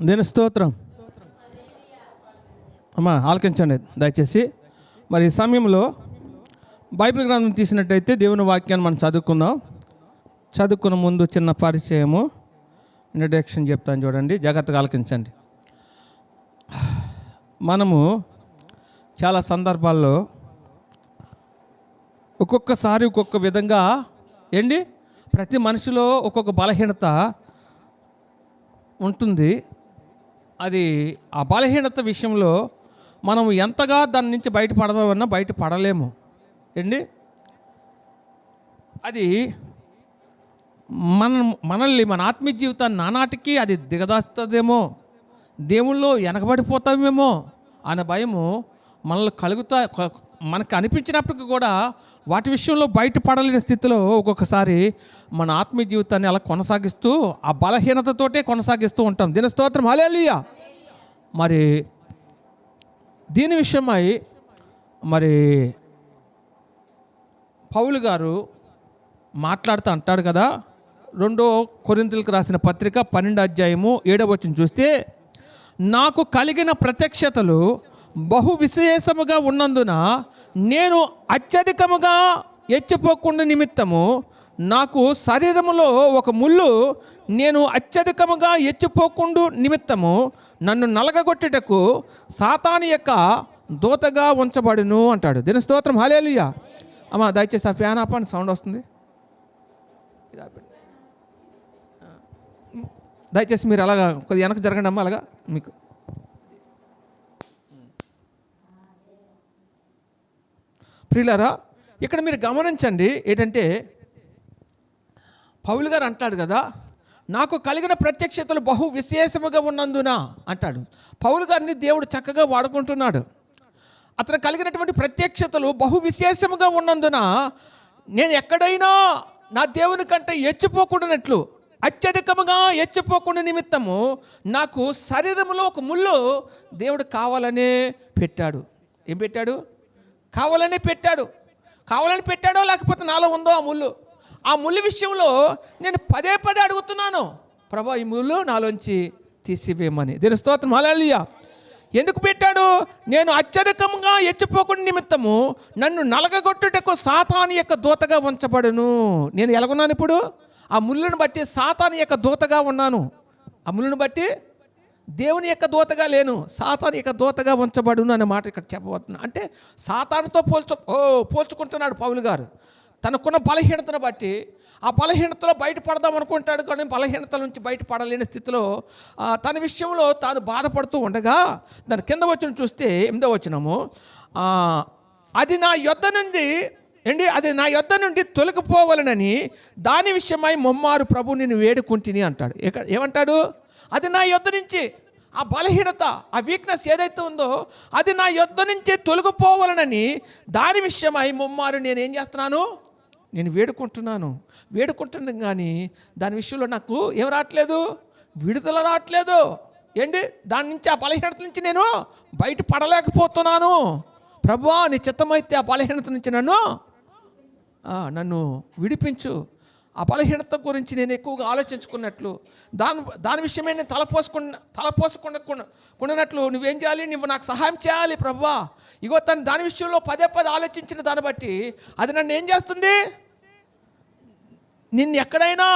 దేని స్తోత్రం. అమ్మా ఆలకించండి. దయచేసి మరి ఈ సమయంలో బైబిల్ గ్రంథం తీసినట్టయితే దేవుని వాక్యాన్ని మనం చదువుకుందాం. చదువుకున్న ముందు చిన్న పరిచయము. ఇంట్రడక్షన్ చెప్తాను చూడండి. జాగ్రత్తగా ఆలకించండి. మనము చాలా సందర్భాల్లో ఒక్కొక్కసారి ఒక్కొక్క విధంగా ఏంటి? ప్రతి మనిషిలో ఒక్కొక్క బలహీనత ఉంటుంది. అది ఆ బలహీనత విషయంలో మనం ఎంతగా దాని నుంచి బయటపడదామన్నా బయట పడలేము ఏంటి? అది మన మనల్ని మన ఆత్మీయ జీవితాన్ని నానాటికి అది దిగదాస్తుందేమో దేవుళ్ళు వెనకబడిపోతామేమో అనే భయము మనల్ని కలుగుతా మనకు అనిపించినప్పటికీ కూడా వాటి విషయంలో బయటపడలేని స్థితిలో ఒక్కొక్కసారి మన ఆత్మీయ జీవితాన్ని అలా కొనసాగిస్తూ ఆ బలహీనతతోటే కొనసాగిస్తూ ఉంటాం. దీని స్తోత్రం. హల్లెలూయా! మరి దీని విషయమై మరి పౌలు గారు మాట్లాడుతూ అంటాడు కదా రెండో కొరింతలకు రాసిన పత్రిక పన్నెండు అధ్యాయము ఏడవ చూస్తే నాకు కలిగిన ప్రత్యక్షతలు బహు విశేషముగా ఉన్నందున నేను అత్యధికముగా ఎచ్చిపోకుండా నిమిత్తము నాకు శరీరములో ఒక ముళ్ళు నేను అత్యధికముగా ఎచ్చిపోకుండా నిమిత్తము నన్ను నలగగొట్టుటకు సాతాని యొక్క దూతగా ఉంచబడును అంటాడు. దీని స్తోత్రం. హలేలుయా అమ్మా దయచేసి ఆ ఫ్యాన్ ఆపండి సౌండ్ వస్తుంది. దయచేసి మీరు అలాగా కొద్దిగా వెనక జరగండి అమ్మా అలాగా? మీకు ప్రియులరా ఇక్కడ మీరు గమనించండి ఏంటంటే పౌలు గారు అంటాడు కదా నాకు కలిగిన ప్రత్యక్షతలు బహు విశేషముగా ఉన్నందున అంటాడు. పౌలు గారిని దేవుడు చక్కగా వాడుకుంటున్నాడు. అతను కలిగినటువంటి ప్రత్యక్షతలు బహు విశేషముగా ఉన్నందున నేను ఎక్కడైనా నా దేవుని కంటే ఎచ్చిపోకుండానట్లు అత్యధికముగా ఎచ్చిపోకుండా నిమిత్తము నాకు శరీరంలో ఒక ముళ్ళు దేవుడు కావాలనే పెట్టాడు. ఏం పెట్టాడు? కావాలనే పెట్టాడు. కావాలని పెట్టాడో లేకపోతే నాలో ఉందో ఆ ముళ్ళు? ఆ ముళ్ళు విషయంలో నేను పదే పదే అడుగుతున్నాను. ప్రభా ఈ ముళ్ళు నాలోంచి తీసివేయమని. దీని స్తోత్రం. హల్లెలూయా. ఎందుకు పెట్టాడు? నేను అత్యధికంగా ఎచ్చిపోకుండా నిమిత్తము నన్ను నలగగొట్టుటకు సాతాను యొక్క దూతగా ఉంచబడును. నేను ఎలాగున్నాను ఇప్పుడు? ఆ ముళ్ళను బట్టి సాతాను యొక్క దూతగా ఉన్నాను. ఆ ముళ్ళను బట్టి దేవుని యొక్క దూతగా లేను సాతాను యొక్క దూతగా ఉంచబడును అనే మాట ఇక్కడ చెప్పబోతున్నా అంటే సాతానుతో పోల్చు ఓ పోల్చుకుంటున్నాడు పౌలు గారు. తనకున్న బలహీనతను బట్టి ఆ బలహీనతలో బయటపడదాం అనుకుంటాడు కానీ బలహీనతల నుంచి బయటపడలేని స్థితిలో తన విషయంలో తాను బాధపడుతూ ఉండగా దాని కింద వచ్చిన చూస్తే ఎనిమిదో వచ్చినము అది నా యొద్ద నుండి ఏంటి? అది నా యొద్ద నుండి తొలగిపోవాలనని దాని విషయమై మొమ్మారు ప్రభు నేను వేడుకుంటుని అంటాడు. ఎక్కడ? ఏమంటాడు? అది నా యొద్ద నుంచి ఆ బలహీనత ఆ వీక్నెస్ ఏదైతే ఉందో అది నా యొద్ద నుంచి తొలగిపోవాలనని దాని విషయమై ముమ్మారు నేను ఏం చేస్తున్నాను? నేను వేడుకుంటున్నాను. వేడుకుంటున్నాను కానీ దాని విషయంలో నాకు ఏం రావట్లేదు? విడుదల రావట్లేదు. ఏంటి? దాని నుంచి ఆ బలహీనత నుంచి నేను బయట పడలేకపోతున్నాను. ప్రభువా నీ చిత్తమైతే ఆ బలహీనత నుంచి నన్ను నన్ను విడిపించు. ఆ బలహీనత గురించి నేను ఎక్కువగా ఆలోచించుకున్నట్లు దాని దాని విషయమే నేను తలపోసుకున్న తలపోసుకుండా కొన్నట్లు నువ్వేం చేయాలి? నువ్వు నాకు సహాయం చేయాలి ప్రభా. ఇగో తను దాని విషయంలో పదే పదే ఆలోచించిన దాన్ని బట్టి అది నన్ను ఏం చేస్తుంది? నిన్ను ఎక్కడైనా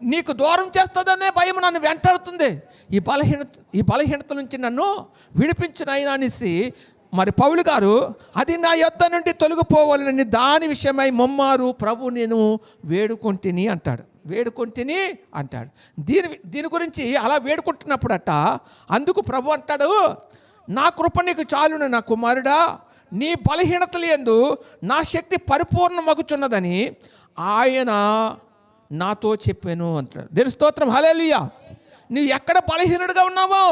నీకు దూరం చేస్తుందనే భయం నన్ను వెంటాడుతుంది. ఈ బలహీనత ఈ బలహీనత నుంచి నన్ను విడిపించినైనా అనేసి మరి పౌలు గారు అది నా యొద్ద నుండి తొలగిపోవాలని దాని విషయమై మొమ్మారు ప్రభు నేను వేడుకొంటిని అంటాడు. వేడుకొంటిని అంటాడు. దీని దీని గురించి అలా వేడుకుంటున్నప్పుడట అందుకు ప్రభు అంటాడు నా కృప నీకు చాలును నా కుమారుడా నీ బలహీనతలు ఎందు నా శక్తి పరిపూర్ణమగుచున్నదని ఆయన నాతో చెప్పాను అంటాడు దేని స్తోత్రం హలేలుయ్యా నువ్వు ఎక్కడ బలహీనుడిగా ఉన్నావో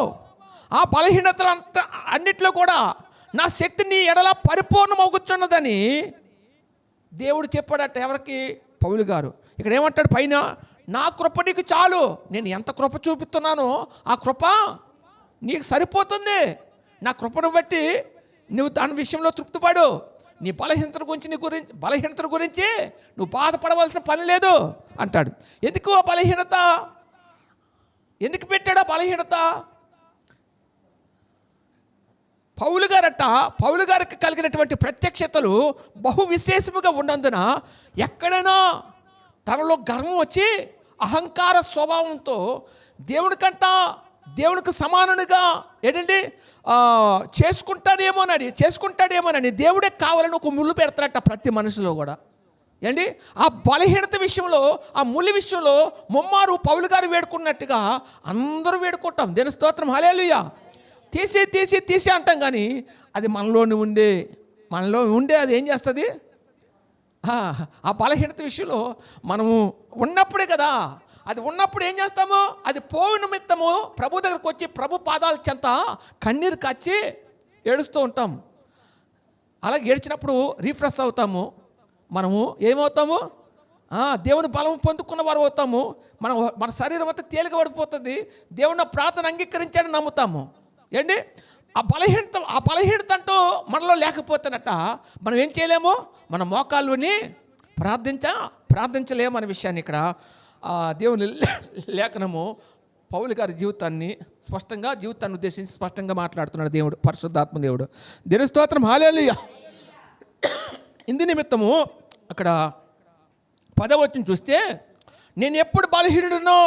ఆ బలహీనతలు అంత అన్నిట్లో కూడా నా శక్తి నీ ఎడల పరిపూర్ణమవుతున్నదని దేవుడు చెప్పాడట ఎవరికి? పౌలు గారు. ఇక్కడ ఏమంటాడు? పైన నా కృప నీకు చాలు. నేను ఎంత కృప చూపిస్తున్నానో ఆ కృప నీకు సరిపోతుంది. నా కృపను బట్టి నువ్వు దాని విషయంలో తృప్తిపడు. నీ బలహీనత గురించి నీ గురించి బలహీనత గురించి నువ్వు బాధపడవలసిన పని లేదు అంటాడు. ఎందుకు ఆ బలహీనత? ఎందుకు పెట్టాడా బలహీనత? పౌలు గారట పౌలు గారికి కలిగినటువంటి ప్రత్యక్షతలు బహు విశేషముగా ఉన్నందున ఎక్కడైనా తనలో గర్వం వచ్చి అహంకార స్వభావంతో దేవునికంట దేవునికి సమానునిగా ఏంటండి ఆ, చేసుకుంటాడేమోనని చేసుకుంటాడేమోనని దేవుడే కావాలని ఒక ముళ్ళు పెడతాడట ప్రతి మనిషిలో కూడా. ఏంటి? ఆ బలహీనత విషయంలో ఆ ముళ్ళు విషయంలో ముమ్మారు పౌలు గారు వేడుకున్నట్టుగా అందరూ వేడుకుంటాం. దేని స్తోత్రం. హలేలుయ్యా తీసి తీసి తీసి అంటాం కానీ అది మనలోని ఉండే మనలో ఉండే అది ఏం చేస్తుంది? ఆ, బలహీనత విషయంలో మనము ఉన్నప్పుడే కదా అది ఉన్నప్పుడు ఏం చేస్తాము? అది పోవు నిమిత్తము ప్రభు దగ్గరకు వచ్చి ప్రభు పాదాల చెంత కన్నీరు కాచి ఏడుస్తూ ఉంటాం. అలా ఏడ్చినప్పుడు రీఫ్రెష్ అవుతాము. మనము ఏమవుతాము? దేవుని బలం పొందుకున్న వారు అవుతాము. మన మన శరీరం అంతా తేలిక పడిపోతుంది దేవుని ప్రార్థన అంగీకరించాడని నమ్ముతాము. ఏంటి? ఆ బలహీనత ఆ బలహీనత అంటూ మనలో లేకపోతేనట మనం ఏం చేయలేము? మన మోకాళ్ళుని ప్రార్థించ ప్రార్థించలేము అనే విషయాన్ని ఇక్కడ దేవుని లేఖనము పౌలు గారి జీవితాన్ని స్పష్టంగా జీవితాన్ని ఉద్దేశించి స్పష్టంగా మాట్లాడుతున్నాడు దేవుడు పరిశుద్ధాత్మ దేవుడు. దేని స్తోత్రం హాలేలు ఇందు నిమిత్తము అక్కడ పదవచనం చూస్తే నేను ఎప్పుడు బలహీనుడునో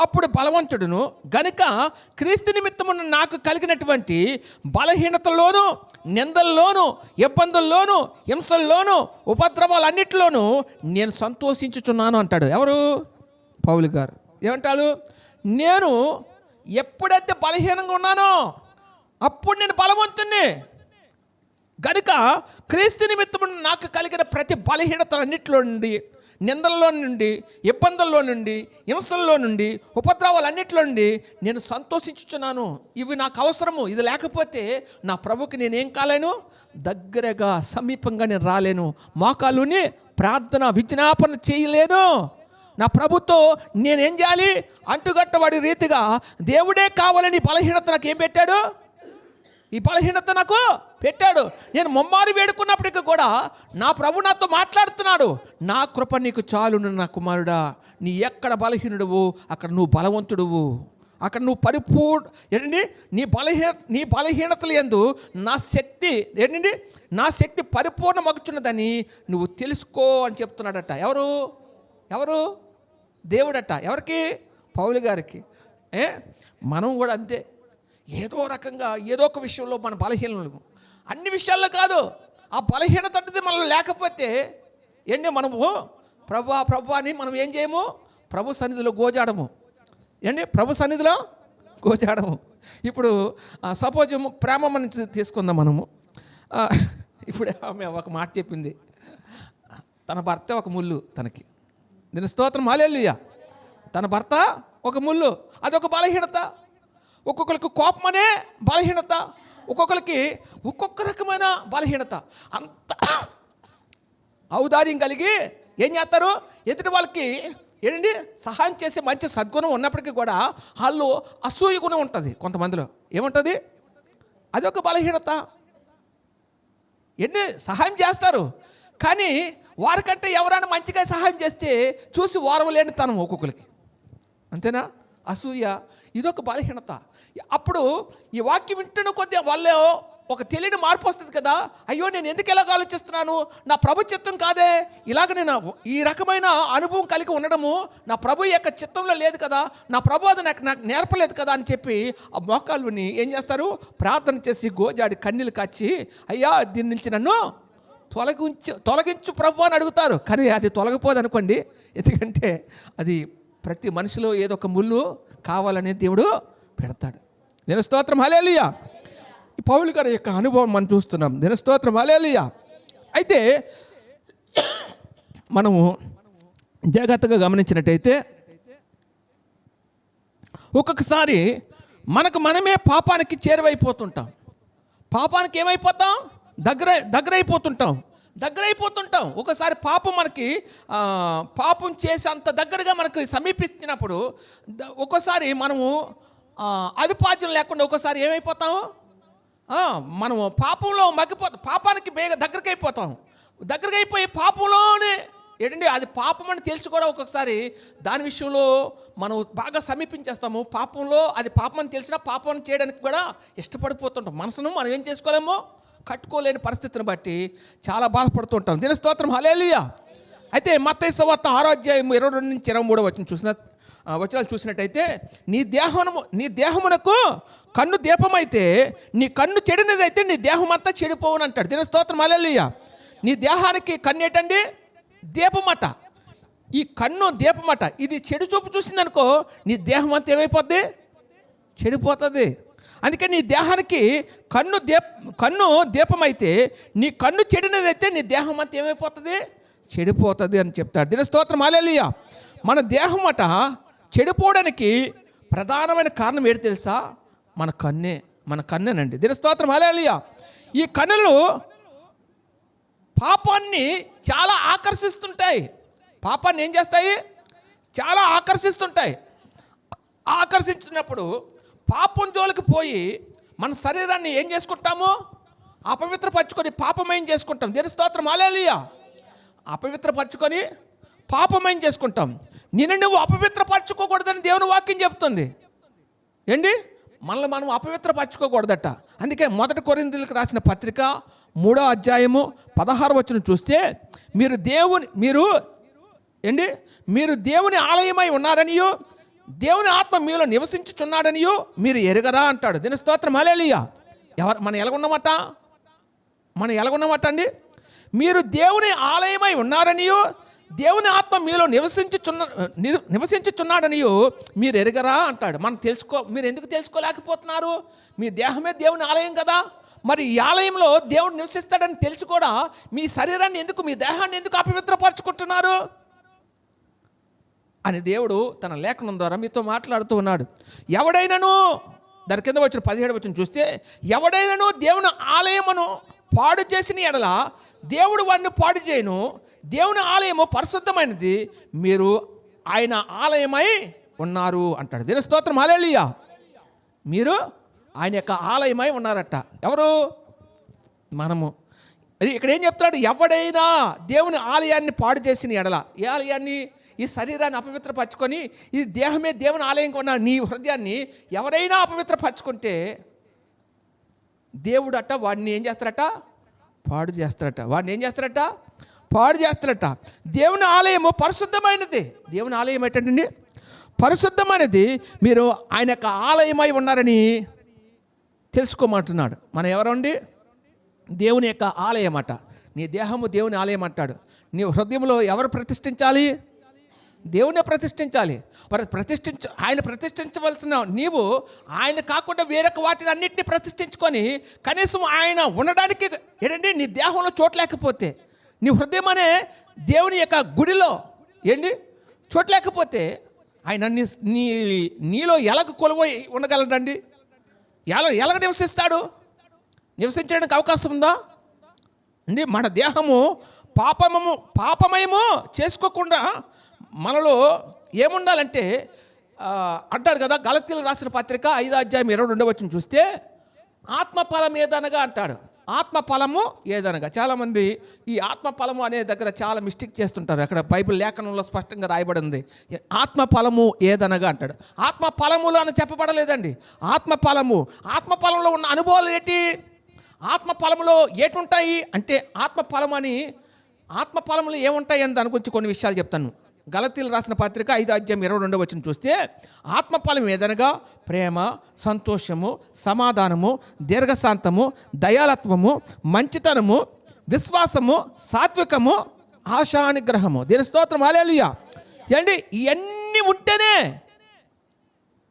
అప్పుడు బలవంతుడును. గనుక క్రీస్తు నిమిత్తమున నాకు కలిగినటువంటి బలహీనతల్లోనూ నిందల్లోనూ ఇబ్బందుల్లోనూ హింసల్లోనూ ఉపద్రవాలన్నిటిలోనూ నేను సంతోషించుచున్నాను అంటాడు. ఎవరు? పౌలు గారు. ఏమంటాడు? నేను ఎప్పుడైతే బలహీనంగా ఉన్నానో అప్పుడు నేను బలవంతుణ్ణి. గనుక క్రీస్తు నిమిత్తము నాకు కలిగిన ప్రతి బలహీనతలన్నింటిలో నుండి నిందల్లో నుండి ఇబ్బందుల్లో నుండి హింసల్లో నుండి ఉపద్రవాలన్నింటిలో నుండి నేను సంతోషించుచున్నాను. ఇవి నాకు అవసరము. ఇది లేకపోతే నా ప్రభుకి నేనేం కాలేను? దగ్గరగా సమీపంగా నేను రాలేను. మోకాలుని ప్రార్థన విజ్ఞాపన చేయలేను. నా ప్రభుతో నేనేం చేయాలి? అంటుగట్టవాడి రీతిగా దేవుడే కావాలని బలహీనత నాకు ఏం పెట్టాడు? ఈ బలహీనత నాకు పెట్టాడు. నేను ముమ్మారి వేడుకున్నప్పటికీ కూడా నా ప్రభు నాతో మాట్లాడుతున్నాడు. నా కృప నీకు చాలును నా కుమారుడా. నీ ఎక్కడ బలహీనుడువు అక్కడ నువ్వు బలవంతుడువు. అక్కడ నువ్వు పరిపూర్ ఏంటండి? నీ బలహీన నీ బలహీనతలు ఎందు నా శక్తి ఏంటండి? నా శక్తి పరిపూర్ణమగుచున్నదని నువ్వు తెలుసుకో అని చెప్తున్నాడట. ఎవరు? ఎవరు? దేవుడట. ఎవరికి? పౌలు గారికి. ఏ? మనం కూడా అంతే. ఏదో రకంగా ఏదో ఒక విషయంలో మన బలహీనలు అన్ని విషయాల్లో కాదు. ఆ బలహీనత అంటే మనలో లేకపోతే ఏంటి మనము ప్రభా ప్రభు అని మనం ఏం చేయము? ప్రభు సన్నిధిలో గోజాడము. ఏంటి? ప్రభు సన్నిధిలో గోజాడము. ఇప్పుడు సపోజ్ ప్రేమ మనం తీసుకుందాం మనము. ఇప్పుడు ఆమె ఒక మాట చెప్పింది. తన భర్త ఒక ముళ్ళు తనకి. నేను స్తోత్రం హాలేలుయ్య తన భర్త ఒక ముళ్ళు. అదొక బలహీనత. ఒక్కొక్కరికి కోపమనే బలహీనత. ఒక్కొక్కరికి ఒక్కొక్క రకమైన బలహీనత. అంత ఔదార్యం కలిగి ఏం చేస్తారు? ఎదుటి వాళ్ళకి ఏంటండి? సహాయం చేసే మంచి సద్గుణం ఉన్నప్పటికీ కూడా వాళ్ళు అసూయ గుణం ఉంటుంది కొంతమందిలో. ఏముంటుంది? అదొక బలహీనత. ఎన్ని సహాయం చేస్తారు. కానీ వారికంటే ఎవరైనా మంచిగా సహాయం చేస్తే చూసి ఓర్వలేని తనం ఒక్కొక్కరికి. అంతేనా? అసూయ ఇదొక బలహీనత. అప్పుడు ఈ వాక్యం వింటున్న కొద్దీ వాళ్ళే ఒక తెలియని మార్పు వస్తుంది కదా. అయ్యో నేను ఎందుకు ఎలాగ ఆలోచిస్తున్నాను? నా ప్రభు చిత్తం కాదే. ఇలాగ నేను ఈ రకమైన అనుభవం కలిగి ఉండడము నా ప్రభు యొక్క చిత్తంలో లేదు కదా. నా ప్రభు అది నాకు నాకు నేర్పలేదు కదా అని చెప్పి ఆ మోకాళ్ళుని ఏం చేస్తారు? ప్రార్థన చేసి గోజాడి కన్నీళ్ళు కాచి అయ్యా దీని నుంచి నన్ను తొలగించు తొలగించు ప్రభు అని అడుగుతారు. కానీ అది తొలగిపోదు అనుకోండి. ఎందుకంటే అది ప్రతి మనిషిలో ఏదో ఒక ముళ్ళు కావాలనే దేవుడు పెడతాడు. దినస్తోత్రం హలేలియా ఈ పౌలు గారి యొక్క అనుభవం మనం చూస్తున్నాం. దినస్తోత్రం హలేలియా అయితే మనము జాగ్రత్తగా గమనించినట్టయితే ఒక్కొక్కసారి మనకు మనమే పాపానికి చేరువైపోతుంటాం. పాపానికి ఏమైపోతాం? దగ్గర దగ్గర అయిపోతుంటాం ఒకసారి పాపం మనకి పాపం చేసి అంత దగ్గరగా మనకి సమీపించినప్పుడు ఒక్కోసారి మనము ఆ, అదుపాద్యం లేకుండా ఒక్కోసారి ఏమైపోతాము మనము పాపంలో మగ్గిపోతాం. పాపానికి బేగ దగ్గరికి అయిపోతాం. దగ్గరికి అయిపోయి పాపంలోనే ఏంటండి అది పాపం అని తెలిసి కూడా ఒక్కొక్కసారి దాని విషయంలో మనం బాగా సమీపించేస్తాము. పాపంలో అది పాపం అని తెలిసినా పాపం చేయడానికి కూడా ఇష్టపడిపోతుంటాం. మనసును మనం ఏం చేసుకోలేమో? కట్టుకోలేని పరిస్థితిని బట్టి చాలా బాధపడుతుంటాం. దీని స్తోత్రం. హలేలుయా అయితే మత్తయి వార్త ఆరోగ్యం ఇరవై రెండు నుంచి ఇరవై మూడో వచ్చిన చూసిన వచనాలు చూసినట్టయితే నీ దేహము నీ దేహమునకు కన్ను దీపమైతే నీ కన్ను చెడినదైతే నీ దేహం అంతా చెడిపోవును అంటాడు దీని స్తోత్రం అలెలుయ్య నీ దేహానికి కన్ను ఏంటండి దీపమట. ఈ కన్ను దీపమట. ఇది చెడు చూపు చూసిందనుకో నీ దేహం అంతా ఏమైపోద్ది? చెడిపోతుంది. అందుకే నీ దేహానికి కన్ను దీప కన్ను దీపమైతే నీ కన్ను చెడినదైతే నీ దేహం అంతా ఏమైపోతుంది? చెడిపోతుంది అని చెప్తాడు. దీని స్తోత్రం అలెలియ మన దేహం అట చెడిపోవడానికి ప్రధానమైన కారణం ఏంటి తెలుసా? మన కన్నే మన కన్నెనండి. దీని స్తోత్రం. ఈ కన్నులు పాపాన్ని చాలా ఆకర్షిస్తుంటాయి. పాపాన్ని ఏం చేస్తాయి? చాలా ఆకర్షిస్తుంటాయి. ఆకర్షించినప్పుడు పాపం జోలికి పోయి మన శరీరాన్ని ఏం చేసుకుంటాము? అపవిత్రపరచుకొని పాపమయం చేసుకుంటాం. దేని స్తోత్రం. అలేలియా అపవిత్రపరచుకొని పాపమయం చేసుకుంటాం. నిన్ను నువ్వు అపవిత్రపరచుకోకూడదని దేవుని వాక్యం చెప్తుంది. ఏంటి? మనల్ని మనం అపవిత్రపరచుకోకూడదట. అందుకే మొదటి కొరిందులకు రాసిన పత్రిక మూడో అధ్యాయము పదహారు వచ్చిన చూస్తే మీరు దేవుని మీరు ఏంటి? మీరు దేవుని ఆలయమై ఉన్నారనియో దేవుని ఆత్మ మీలో నివసించుచున్నాడనియో మీరు ఎరగరా అంటాడు. దీని స్తోత్రం అలేలియా ఎవరు మనం ఎలాగున్నామట? మనం ఎలాగున్నామట అండి? మీరు దేవుని ఆలయమై ఉన్నారనియో దేవుని ఆత్మ మీలో నివసించుచున్న నివసించుచున్నాడని మీరు ఎరగరా అంటాడు. మనం తెలుసుకో మీరు ఎందుకు తెలుసుకోలేకపోతున్నారు? మీ దేహమే దేవుని ఆలయం కదా. మరి ఈ ఆలయంలో దేవుడు నివసిస్తాడని తెలిసి కూడా మీ శరీరాన్ని ఎందుకు మీ దేహాన్ని ఎందుకు అపవిత్రపరచుకుంటున్నారు? అని దేవుడు తన లేఖనం ద్వారా మీతో మాట్లాడుతూ ఉన్నాడు. ఎవడైనను దాని కింద వచ్చిన పదిహేడు వచ్చిన చూస్తే ఎవడైనను దేవుని ఆలయమును పాడు చేసిన ఎడల దేవుడు వాడిని పాడు చేయను. దేవుని ఆలయము పరిశుద్ధమైనది. మీరు ఆయన ఆలయమై ఉన్నారు అంటాడు. దీని స్తోత్రం. అలేలియా మీరు ఆయన యొక్క ఆలయమై ఉన్నారట. ఎవరు? మనము. అది ఇక్కడ ఏం చెప్తున్నాడు? ఎవడైనా దేవుని ఆలయాన్ని పాడు చేసిన ఎడల ఏ ఆలయాన్ని ఈ శరీరాన్ని అపవిత్రపరచుకొని ఈ దేహమే దేవుని ఆలయంగా ఉన్న నీ హృదయాన్ని ఎవరైనా అపవిత్రపరచుకుంటే దేవుడట వాడిని ఏం చేస్తారట? పాడు చేస్తారట. వాడిని ఏం చేస్తారట? పాడు చేస్తారట. దేవుని ఆలయము పరిశుద్ధమైనది. దేవుని ఆలయం ఏంటండి పరిశుద్ధమైనది. మీరు ఆయన యొక్క ఆలయమై ఉన్నారని తెలుసుకోమంటున్నాడు. మనం ఎవరండి దేవుని యొక్క ఆలయం అట నీ దేహము దేవుని ఆలయం అంటాడు నీ హృదయంలో ఎవరు ప్రతిష్ఠించాలి? దేవునే ప్రతిష్ఠించాలి. మరి ప్రతిష్ఠించ ఆయన ప్రతిష్ఠించవలసిన నీవు ఆయన కాకుండా వేరొక వాటిని అన్నింటినీ ప్రతిష్ఠించుకొని కనీసం ఆయన ఉండడానికి ఏంటంటే నీ దేహంలో చోటు లేకపోతే నీ హృదయం అనే దేవుని యొక్క గుడిలో ఏంటి? చోటు లేకపోతే ఆయన నీ నీ నీలో ఎలాగ కొలువై ఉండగలడండి? ఎలా ఎలాగ నివసిస్తాడు? నివసించడానికి అవకాశం ఉందా? అండి మన దేహము పాపమము పాపమయము చేసుకోకుండా మనలో ఏముండాలంటే అంటారు కదా గలతీలు రాసిన పత్రిక ఐదో అధ్యాయం ఇరవై రెండవ వచ్చిన చూస్తే ఆత్మఫలం ఏదనగా అంటాడు. ఆత్మఫలము ఏదనగా. చాలామంది ఈ ఆత్మఫలము అనే దగ్గర చాలా మిస్టేక్ చేస్తుంటారు. అక్కడ బైబిల్ లేఖనంలో స్పష్టంగా రాయబడింది. ఆత్మఫలము ఏదనగా అంటాడు. ఆత్మఫలములు అని చెప్పబడలేదండి. ఆత్మఫలము ఆత్మఫలంలో ఉన్న అనుభవాలు ఏంటి? ఆత్మఫలములో ఏటుంటాయి? అంటే ఆత్మఫలం అని ఆత్మఫలములు ఏముంటాయి అని దాని గురించి కొన్ని విషయాలు చెప్తాను. గలతీలు రాసిన పత్రిక ఐదు అధ్యాయం ఇరవై రెండవ వచ్చిన చూస్తే ఆత్మఫలం ఏదనగా? ప్రేమ సంతోషము సమాధానము దీర్ఘశాంతము దయాలత్వము మంచితనము విశ్వాసము సాత్వికము ఆశానుగ్రహము. దీని స్తోత్రం అలేలుయా ఏంటి? ఇవన్నీ ఉంటేనే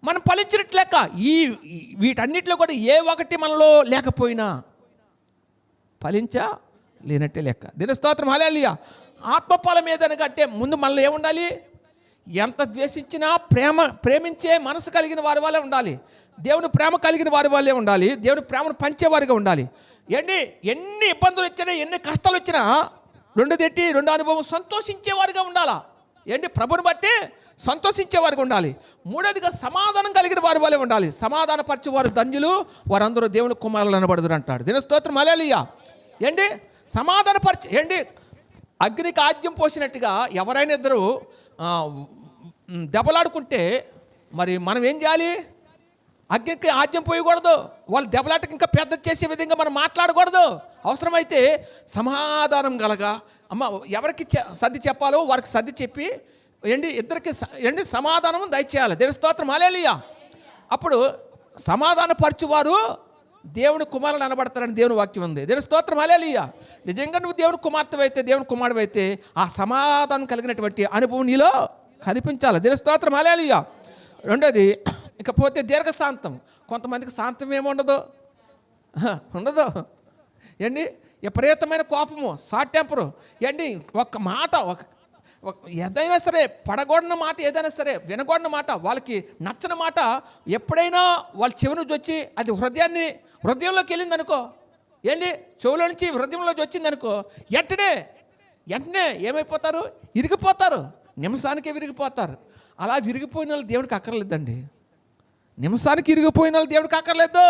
మనం ఫలించినట్టు లెక్క ఈ వీటన్నిటిలో కూడా ఏ ఒకటి మనలో లేకపోయినా ఫలించ లేనట్టే లెక్క. దీని స్తోత్రం అలేలుయా ఆత్మఫలం ఏదనగంటే ముందు మనలో ఏముండాలి ఎంత ద్వేషించినా ప్రేమ ప్రేమించే మనసు కలిగిన వారి వాళ్ళే ఉండాలి. దేవుని ప్రేమ కలిగిన వారి వాళ్ళే ఉండాలి. దేవుని ప్రేమను పంచేవారిగా ఉండాలి. ఎన్ని ఎన్ని ఇబ్బందులు వచ్చినా ఎన్ని కష్టాలు వచ్చినా రెండు తెట్టి రెండు అనుభవం సంతోషించేవారిగా ఉండాలా? ఏంటి? ప్రభుని బట్టి సంతోషించేవారికి ఉండాలి. మూడోదిగా సమాధానం కలిగిన వారి వాళ్ళే ఉండాలి. సమాధానపరిచే వారు ధన్యులు. వారందరూ దేవుని కుమారులు అనబడుదురు అంటాడు. దీని స్తోత్రం. అలేలియా ఏంటి? సమాధానపరిచి ఏంటి? అగ్నికి ఆద్యం పోసినట్టుగా ఎవరైనా ఇద్దరు దెబ్బలాడుకుంటే మరి మనం ఏం చేయాలి? అగ్నికి ఆద్యం పోయకూడదు. వాళ్ళు దెబ్బలాటకి ఇంకా పెద్ద చేసే విధంగా మనం మాట్లాడకూడదు. అవసరమైతే సమాధానం కలగా అమ్మ ఎవరికి చె- సర్ది చెప్పాలో వారికి సర్ది చెప్పి ఏంటి ఇద్దరికి ఎండి ఏంటి సమాధానం దయచేయాలి. దేని స్తోత్రం. అలేలియా అప్పుడు సమాధాన పరచువారు దేవుని కుమారులు అనబడతారని దేవుని వాక్యం ఉంది. దేవుని స్తోత్రం అలేలియా నిజంగా నువ్వు దేవుని కుమార్తె అయితే దేవుని కుమారుడు అయితే ఆ సమాధానం కలిగినటువంటి అనుభవం నీలో కనిపించాలి దేవుని స్తోత్రం అలేలియా రెండోది ఇకపోతే దీర్ఘశాంతం. కొంతమందికి శాంతం ఏముండదు ఉండదు. ఏండి విపరీతమైన కోపము షార్ట్ టెంపరు. ఏండి ఒక్క మాట ఒక- ఏదైనా సరే పడగొడిన మాట ఏదైనా సరే వినగొడిన మాట వాళ్ళకి నచ్చని మాట ఎప్పుడైనా వాళ్ళ చెవి నుంచి వచ్చి అది హృదయాన్ని హృదయంలోకి వెళ్ళిందనుకో ఏంటి? చెవులో నుంచి హృదయంలోకి వచ్చింది అనుకో వెంటనే వెంటనే ఏమైపోతారు? ఇరిగిపోతారు నిమిషానికే విరిగిపోతారు. అలా విరిగిపోయిన వాళ్ళు దేవుడికి అక్కర్లేదండి. నిమిషానికి ఇరిగిపోయిన వాళ్ళు దేవుడికి అక్కర్లేదు.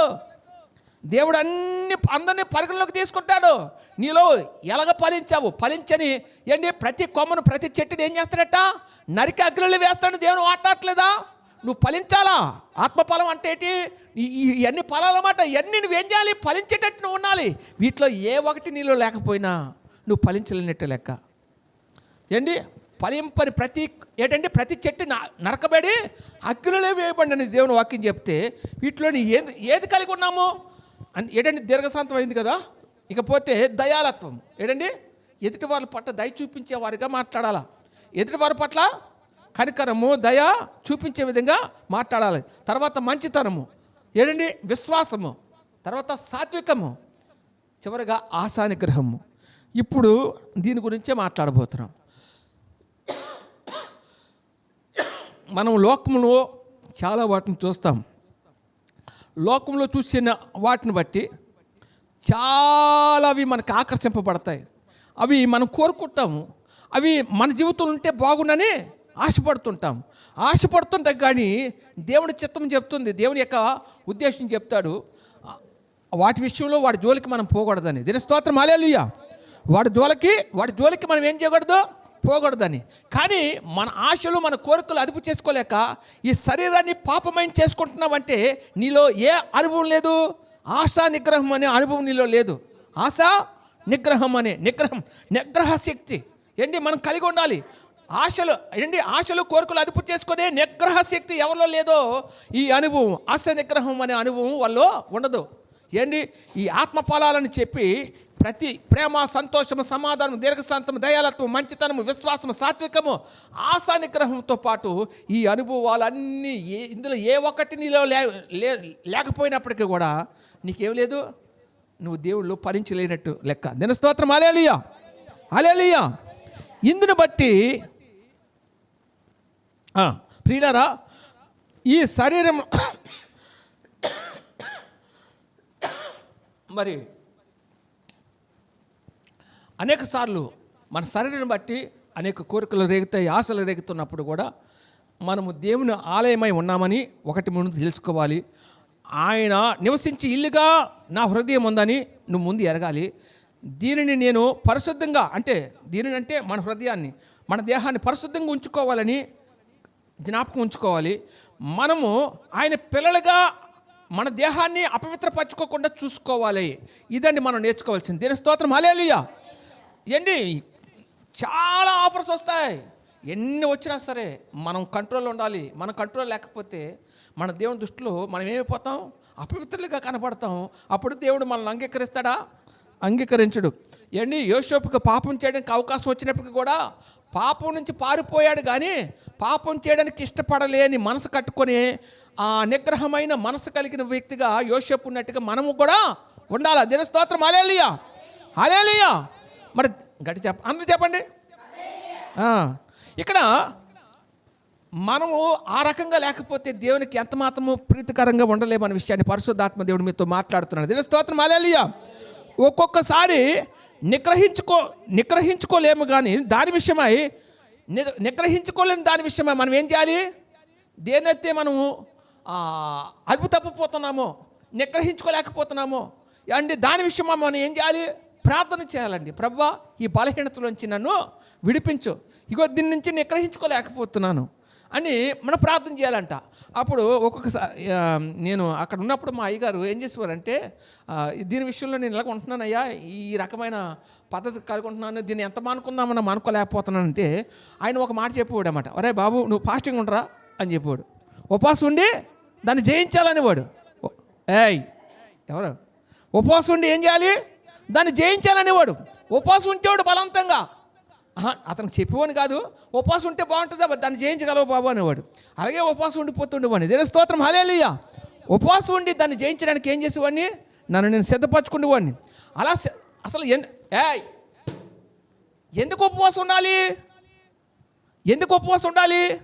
దేవుడు అన్ని అందరినీ పరిగణలోకి తీసుకుంటాడు. నీలో ఎలాగ ఫలించావు? ఫలించని ఏంటి? ప్రతి కొమ్మను ప్రతి చెట్టుని ఏం చేస్తాడట? నరికి అగ్నిలో వేస్తాడు దేవుడు ఆటలేదా నువ్వు ఫలించాలా? ఆత్మఫలం అంటే ఏంటి? ఈ ఇవన్నీ ఫలాలన్నమాట ఇవన్నీ నువ్వేం చేయాలి? ఫలించేటట్టు నువ్వు ఉండాలి. వీటిలో ఏ ఒకటి నీలో లేకపోయినా నువ్వు ఫలించలేనట్టు లెక్క. ఏంటి? ఫలింపని ప్రతి ఏంటంటే ప్రతి చెట్టు న- నరకబడి అగ్నిలో వేయబడి అని దేవుని వాక్యం చెప్తే వీటిలోని ఏది ఏది కలిగి ఉన్నాము? అని ఏడండి దీర్ఘశాంతం అయింది కదా? ఇకపోతే దయాలత్వం. ఏడండి? ఎదుటి వారి పట్ల దయ చూపించే వారిగా మాట్లాడాలా? ఎదుటి వారి పట్ల కనికరము దయ చూపించే విధంగా మాట్లాడాలి. తర్వాత మంచితనము. ఏడండి? విశ్వాసము. తర్వాత సాత్వికము. చివరిగా ఆశానిగ్రహము. ఇప్పుడు దీని గురించే మాట్లాడబోతున్నాం. మనం లోకంలో చాలా వాటిని చూస్తాం. లోకంలో చూసిన వాటిని బట్టి చాలా అవి మనకు ఆకర్షింపబడతాయి. అవి మనం కోరుకుంటాము. అవి మన జీవితంలో ఉంటే బాగుండని ఆశపడుతుంటాం. ఆశపడుతుంటాం కానీ దేవుడి చిత్తం చెప్తుంది. దేవుని యొక్క ఉద్దేశం చెప్తాడు. వాటి విషయంలో వాడి జోలికి మనం పోకూడదని. దీని స్తోత్రం. అలేలుయ్యా వాడి జోలికి వాడి జోలికి మనం ఏం చేయకూడదు? పోకూడదని కానీ మన ఆశలు మన కోరికలు అదుపు చేసుకోలేక ఈ శరీరాన్ని పాపమైన చేసుకుంటున్నావంటే నీలో ఏ అనుభవం లేదు? ఆశా నిగ్రహం అనే అనుభవం నీలో లేదు. ఆశ నిగ్రహం అనే నిగ్రహం నిగ్రహ శక్తి ఏంటి మనం కలిగి ఉండాలి. ఆశలు ఏంటి ఆశలు కోరికలు అదుపు చేసుకునే నిగ్రహ శక్తి ఎవరిలో లేదో ఈ అనుభవం ఆశ నిగ్రహం అనే అనుభవం వాళ్ళు ఉండదు. ఏంటి ఈ ఆత్మ ఫలాలని చెప్పి ప్రతి ప్రేమ సంతోషము సమాధానం దీర్ఘశాంతము దయాలత్వం మంచితనము విశ్వాసము సాత్వికము ఆశానిగ్రహంతో పాటు ఈ అనుభవాలన్నీ ఏ ఇందులో ఏ ఒక్కటి నీలో లే లే- లేకపోయినప్పటికీ కూడా నీకేం లేదు? నువ్వు దేవుళ్ళు భరించలేనట్టు లెక్క. దిన స్తోత్రం. అలేలియా అలేలియా ఇందును బట్టి ఆ, ప్రియులారా ఈ శరీరం మరి అనేక సార్లు మన శరీరం బట్టి అనేక కోరికలు రేగుతాయి ఆశలు రేగుతున్నప్పుడు కూడా మనము దేవుని ఆలయమై ఉన్నామని ఒకటి ముందు తెలుసుకోవాలి. ఆయన నివసించి ఇల్లుగా నా హృదయం ఉందని నువ్వు ముందు ఎరగాలి. దీనిని నేను పరిశుద్ధంగా అంటే దీనిని అంటే మన హృదయాన్ని మన దేహాన్ని పరిశుద్ధంగా ఉంచుకోవాలని జ్ఞాపకం ఉంచుకోవాలి. మనము ఆయన పిల్లలుగా మన దేహాన్ని అపవిత్రపరచుకోకుండా చూసుకోవాలి. ఇదండి మనం నేర్చుకోవాల్సింది. దీని స్తోత్రం. అలేలుయా ఏంటి? చాలా ఆఫర్స్ వస్తాయి. ఎన్ని వచ్చినా సరే మనం కంట్రోల్ ఉండాలి. మన కంట్రోల్ లేకపోతే మన దేవుని దృష్టిలో మనం ఏమైపోతాం అపవిత్రులుగా కనపడతాం. అప్పుడు దేవుడు మనల్ని అంగీకరిస్తాడా? అంగీకరించడు. ఏంటి? యోషోపుకి పాపం చేయడానికి అవకాశం వచ్చినప్పటికీ కూడా పాపం నుంచి పారిపోయాడు కానీ పాపం చేయడానికి ఇష్టపడలేని మనసు కట్టుకొని ఆ నిగ్రహమైన మనసు కలిగిన వ్యక్తిగా యోషపు ఉన్నట్టుగా మనము కూడా ఉండాలి? దినస్తోత్రం. అలేలియా అలేలియా మరి గట్టి చెప్ప అందరూ చెప్పండి. ఇక్కడ మనము ఆ రకంగా లేకపోతే దేవునికి ఎంత మాత్రము ప్రీతికరంగా ఉండలేమన్న విషయాన్ని పరిశుద్ధాత్మ దేవుడు మీతో మాట్లాడుతున్నాడు. దీని స్తోత్రం అలేలియా ఒక్కొక్కసారి నిగ్రహించుకో నిగ్రహించుకోలేము కానీ దాని విషయమై నిగ్రహించుకోలేని దాని విషయమై మనం ఏం చేయాలి? దేనైతే మనము అదుపు తప్పిపోతున్నామో నిగ్రహించుకోలేకపోతున్నామో అండి దాని విషయమై మనం ఏం చేయాలి? ప్రార్థన చేయాలండి. ప్రభా ఈ బలహీనతలోంచి నన్ను విడిపించు. ఇగో దీని నుంచి నిగ్రహించుకోలేకపోతున్నాను అని మనం ప్రార్థన చేయాలంట. అప్పుడు ఒక్కొక్కసారి నేను అక్కడ ఉన్నప్పుడు మా అయ్యగారు ఏం చేసేవారంటే దీని విషయంలో నేను ఇలాగ ఉంటున్నానయ్యా. ఈ రకమైన పద్ధతి కలిగి ఉంటున్నాను దీన్ని ఎంత మానుకుందామని మానుకోలేకపోతున్నానంటే ఆయన ఒక మాట చెప్పేవాడు అనమాట అరే బాబు నువ్వు ఫాస్టింగ్ ఉండరా అని చెప్పేవాడు. ఉపవాసం ఉండి దాన్ని జయించాలనేవాడు. వాడు ఏయ్ ఎవరు? ఉపవాసం ఉండి ఏం చేయాలి? దాన్ని జయించాలనేవాడు. ఉపవాసం ఉంటేవాడు బలవంతంగా. అతనికి చెప్పేవాని కాదు ఉపవాసం ఉంటే బాగుంటుందా? దాన్ని జయించగలవు బాబు అనేవాడు. అలాగే ఉపవాసం ఉండిపోతుండేవాడిని. దేని స్తోత్రం హలేలుయ్యా ఉపవాసం ఉండి దాన్ని జయించడానికి ఏం చేసేవాడిని? నన్ను నేను సిద్ధపరచుకునేవాడిని. అలా అసలు ఎన్ ఏయ్! ఎందుకు ఉపవాసం ఉండాలి? ఎందుకు ఉపవాసం ఉండాలి?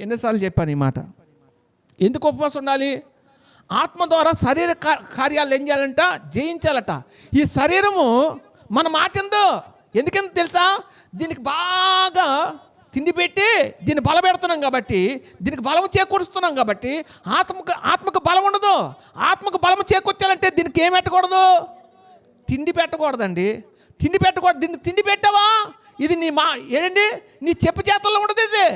ఎన్నిసార్లు చెప్పాను ఈ మాట. ఎందుకు ఉపవాసం ఉండాలి? ఆత్మ ద్వారా శరీర కార్యాలు ఏం చేయాలంట? జయించాలట. ఈ శరీరము మన మాట ఎందో? ఎందుకంత తెలుసా? దీనికి బాగా తిండి పెట్టి దీన్ని బలపెడుతున్నాం కాబట్టి దీనికి బలం చేకూరుస్తున్నాం కాబట్టి ఆత్మకు ఆత్మకు బలం ఉండదు. ఆత్మకు బలం చేకూర్చాలంటే దీనికి ఏం పెట్టకూడదు? తిండి పెట్టకూడదండి. తిండి పెట్టకూడదు. దీన్ని తిండి పెట్టావా? ఇది నీ మా ఏంటి? నీ చెప్పు చేతుల్లో ఉండదు ఇది.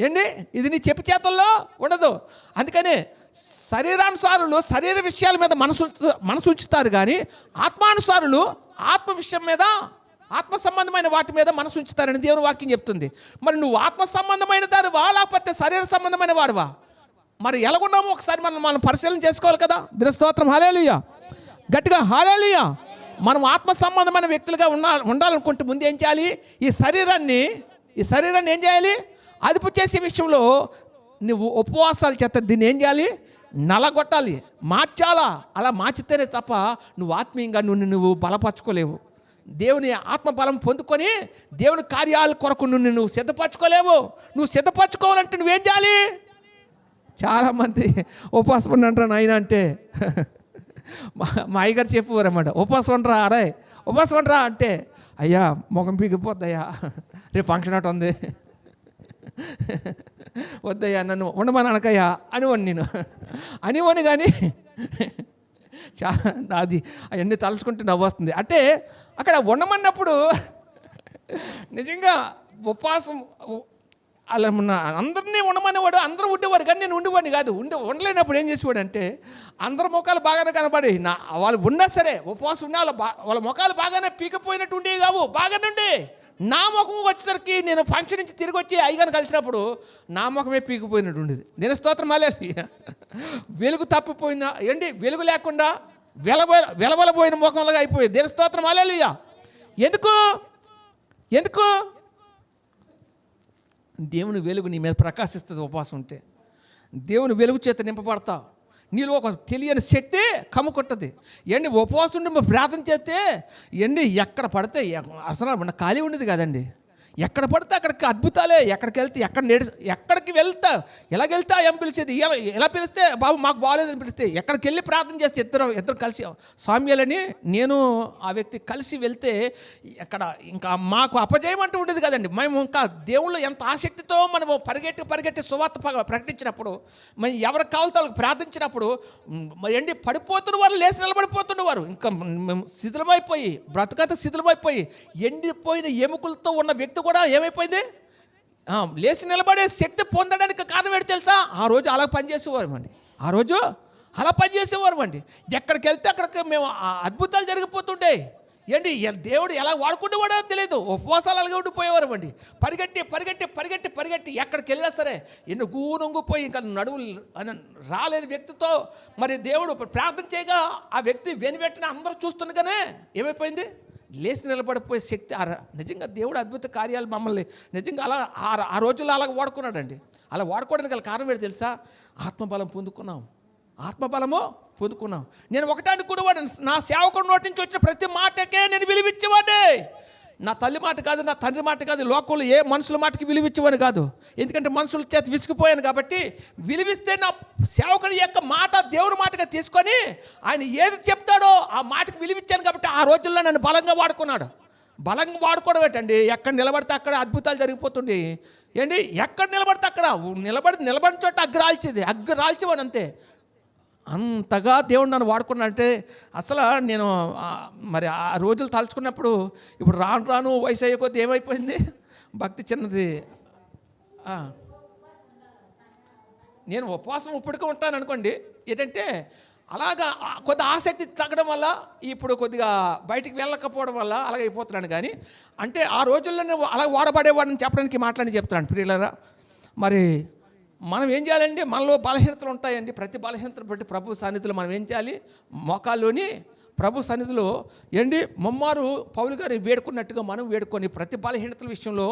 ఏంటి ఇది నీ చెప్పు చేతుల్లో ఉండదు. అందుకని శరీరానుసారులు శరీర విషయాల మీద మనసు మనసు ఉంచుతారు కానీ ఆత్మానుసారులు ఆత్మ విషయం మీద ఆత్మ సంబంధమైన వాటి మీద మనసు ఉంచుతారని దేవుని వాక్యం చెప్తుంది. మరి నువ్వు ఆత్మ సంబంధమైన దానివా? లేకపోతే శరీర సంబంధమైన వాడువా? మరి ఎలాగున్నామో? ఒకసారి మనం మనం పరిశీలన చేసుకోవాలి కదా. దినస్తోత్రం. హాలేలుయ్యా గట్టిగా హాలేలుయ్యా మనం ఆత్మ సంబంధమైన వ్యక్తులుగా ఉండాలనుకుంటే ముందు ఏం చేయాలి? ఈ శరీరాన్ని ఈ శరీరాన్ని ఏం చేయాలి? అదుపు చేసే విషయంలో నువ్వు ఉపవాసాలు చేత దీన్ని ఏం చేయాలి? నలగొట్టాలి. మార్చాలా? అలా మార్చితేనే తప్ప నువ్వు ఆత్మీయంగా నువ్వు నువ్వు బలపరచుకోలేవు. దేవుని ఆత్మ బలం పొందుకొని దేవుని కార్యాల కొరకు నువ్వు నువ్వు సిద్ధపరచుకోలేవు. నువ్వు సిద్ధపరచుకోవాలంటే నువ్వేం చేయాలి? చాలామంది ఉపవాసం ఉండంటారా నాయన అంటే. మా మా అయ్యగారు చెప్పేవారు అన్నమాట ఉపవాసం ఉండరా అరే ఉపవాసం ఉండరా అంటే అయ్యా ముఖం పీగిపోద్దయ్యా రేపు ఫంక్షన్ అటు ఉంది. వద్దయ్యా నన్ను ఉండమని అనకయ్యా అనివని నేను. అనివని కానీ చా అది అవన్నీ తలుచుకుంటే నవ్వొస్తుంది. అంటే అక్కడ ఉండమన్నప్పుడు నిజంగా ఉపవాసం అలా ఉన్న అందరినీ ఉండమనేవాడు అందరూ ఉండేవాడు కానీ నేను ఉండేవాడిని కాదు. ఉండే ఉండలేనప్పుడు ఏం చేసేవాడు అంటే అందరి ముఖాలు బాగానే కనబడి నా వాళ్ళు ఉన్నా సరే ఉపవాసం ఉన్నా వాళ్ళ బా వాళ్ళ ముఖాలు బాగానే పీకపోయినట్టు ఉండేవి కావు బాగానే ఉండే. నా ముఖం వచ్చేసరికి నేను ఫంక్షన్ నుంచి తిరిగి వచ్చి అయ్యగారు కలిసినప్పుడు నా ముఖమే పీకిపోయినట్టు ఉండేది. నేను స్తోత్రం అలే వెలుగు తప్పిపోయిందా? ఏంటి? వెలుగు లేకుండా వెలబ వెలవలబోయిన ముఖంలాగా అయిపోయింది. దేని స్తోత్రం అలేలుయ్యా ఎందుకు? ఎందుకు? దేవుని వెలుగు నీ మీద ప్రకాశిస్తుంది ఉపవాసం ఉంటే. దేవుని వెలుగు చేత నింపబడతావు. నీలో ఒక తెలియని శక్తి కమ్ముకొట్టది. ఏంటి ఉపవాసం ఉండి ప్రార్థన చేస్తే ఏంటి ఎక్కడ పడితే అసలు మన ఖాళీ ఉండేది కదండి. ఎక్కడ పడితే అక్కడికి అద్భుతాలే. ఎక్కడికి వెళ్తే ఎక్కడ నేడు ఎక్కడికి వెళ్తా ఎలా వెళ్తా ఏం పిలిచేది? ఎలా ఎలా పిలిస్తే బాబు మాకు బాగాలేదని పిలిస్తే ఎక్కడికి వెళ్ళి ప్రార్థన చేస్తే ఇద్దరు ఇద్దరు కలిసి స్వామ్యాలని నేను ఆ వ్యక్తి కలిసి వెళ్తే అక్కడ ఇంకా మాకు అపజయం అంటూ ఉండేది కదండి. మేము ఇంకా దేవుళ్ళు ఎంత ఆసక్తితో మనము పరిగెట్టి పరిగెట్టి సువార్త ప్రకటించినప్పుడు మరి ఎవరికి కావాలితో వాళ్ళకి ప్రార్థించినప్పుడు మరి ఏంటి పడిపోతున్న వారు లేచి నిలబడిపోతున్నవారు ఇంకా మేము శిథిలమైపోయి బ్రతకత శిథిలమైపోయి ఎండిపోయిన ఎముకలతో ఉన్న వ్యక్తి కూడా ఏమైపోయింది? లేచి నిలబడే శక్తి పొందడానికి కారణం ఏంటి తెలుసా? ఆ రోజు అలా పనిచేసేవారు అండి. ఆ రోజు అలా పనిచేసేవారు అండి. ఎక్కడికి వెళ్తే అక్కడికి మేము ఆ అద్భుతాలు జరిగిపోతుంటాయి ఏంటి? దేవుడు ఎలా వాడుకుంటేవాడో తెలియదు ఉపవాసాలు అలాగే ఉండిపోయేవారు అండి. పరిగెట్టి పరిగెట్టి పరిగెట్టి పరిగెట్టి ఎక్కడికి వెళ్ళినా సరే ఎన్ని గూనొంగిపోయి ఇంకా నడువులు రాలేని వ్యక్తితో మరి దేవుడు ప్రార్థన చేయగా ఆ వ్యక్తి వెనువెట్టిన అందరూ చూస్తుండగానే ఏమైపోయింది? లేచి నిలబడిపోయే శక్తి నిజంగా దేవుడు అద్భుత కార్యాలు మమ్మల్ని నిజంగా అలా ఆ ఆ రోజుల్లో అలా వాడుకున్నాడండి. అలా వాడుకోవడానికి గల కారణం ఏంటి తెలుసా? ఆత్మబలం పొందుకున్నాం. ఆత్మబలము పొందుకున్నాం. నేను ఒకటానికి కూడా వాడిని నా సేవకుడు నోటి నుంచి వచ్చిన ప్రతి మాటకే నేను విలువిచ్చేవాడిని. నా తల్లి మాట కాదు నా తండ్రి మాట కాదు లోకంలో ఏ మనుషుల మాటకి విలువిచ్చేవాని కాదు. ఎందుకంటే మనుషుల చేత విసిగిపోయాను కాబట్టి విలువిస్తే నా సేవకుడి యొక్క మాట దేవుని మాటగా తీసుకొని ఆయన ఏది చెప్తాడో ఆ మాటకి విలువిచ్చాను కాబట్టి ఆ రోజుల్లో నన్ను బలంగా వాడుకున్నాడు. బలంగా వాడుకోవడం ఏంటండి? ఎక్కడ నిలబడితే అక్కడ అద్భుతాలు జరిగిపోతుంది ఏంటి? ఎక్కడ నిలబడితే అక్కడ నిలబడి నిలబడిన చోట అగ్గి రాల్చేది అగ్గి రాల్చేవాడు అంతే. అంతగా దేవుడు నన్ను వాడుకున్నాడంటే అసలు నేను మరి ఆ రోజులు తలుచుకున్నప్పుడు ఇప్పుడు రాను రాను వయసు అయ్యే కొద్ది ఏమైపోయింది? భక్తి చిన్నది. నేను ఉపవాసం ఇప్పటికే ఉంటాను అనుకోండి. ఏంటంటే అలాగా కొద్ది ఆసక్తి తగ్గడం వల్ల ఇప్పుడు కొద్దిగా బయటికి వెళ్ళకపోవడం వల్ల అలాగ అయిపోతున్నాను కానీ అంటే ఆ రోజుల్లోనే అలా వాడబడేవాడిని చెప్పడానికి మాట్లాడి చెప్తున్నాను ప్రియులరా. మరి మనం ఏం చేయాలండి? మనలో బలహీనతలు ఉంటాయండి. ప్రతి బలహీనతను బట్టి ప్రభు సన్నిధిలో మనం ఏం చేయాలి? మోకాల్లోని ప్రభు సన్నిధిలో ఏంటి? ముమ్మారు పౌలు గారు వేడుకున్నట్టుగా మనం వేడుకొని ప్రతి బలహీనతల విషయంలో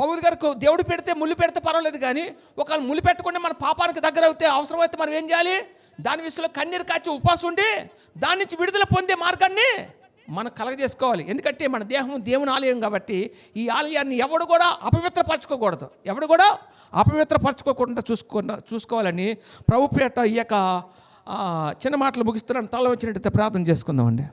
పౌలు గారికి దేవుడు పెడితే ముళ్ళు పెడితే పర్వాలేదు కానీ ఒకవేళ ముళ్ళు పెట్టకుండా మన పాపానికి దగ్గర అవుతే అవసరమైతే మనం ఏం చేయాలి? దాని విషయంలో కన్నీరు కాచి ఉపాసం ఉండి దాని నుంచి విడుదల పొందే మార్గాన్ని మనం కలగజేసుకోవాలి. ఎందుకంటే మన దేహం దేవుని ఆలయం కాబట్టి ఈ ఆలయాన్ని ఎవడు కూడా అపవిత్రపరచుకోకూడదు. ఎవడు కూడా అపవిత్రపరచుకోకుండా చూసుకున్న చూసుకోవాలని ప్రభుపేట ఈ యొక్క చిన్న మాటలు ముగిస్తున్నాను. తల వచ్చినట్టు ప్రార్థన చేసుకుందామండి.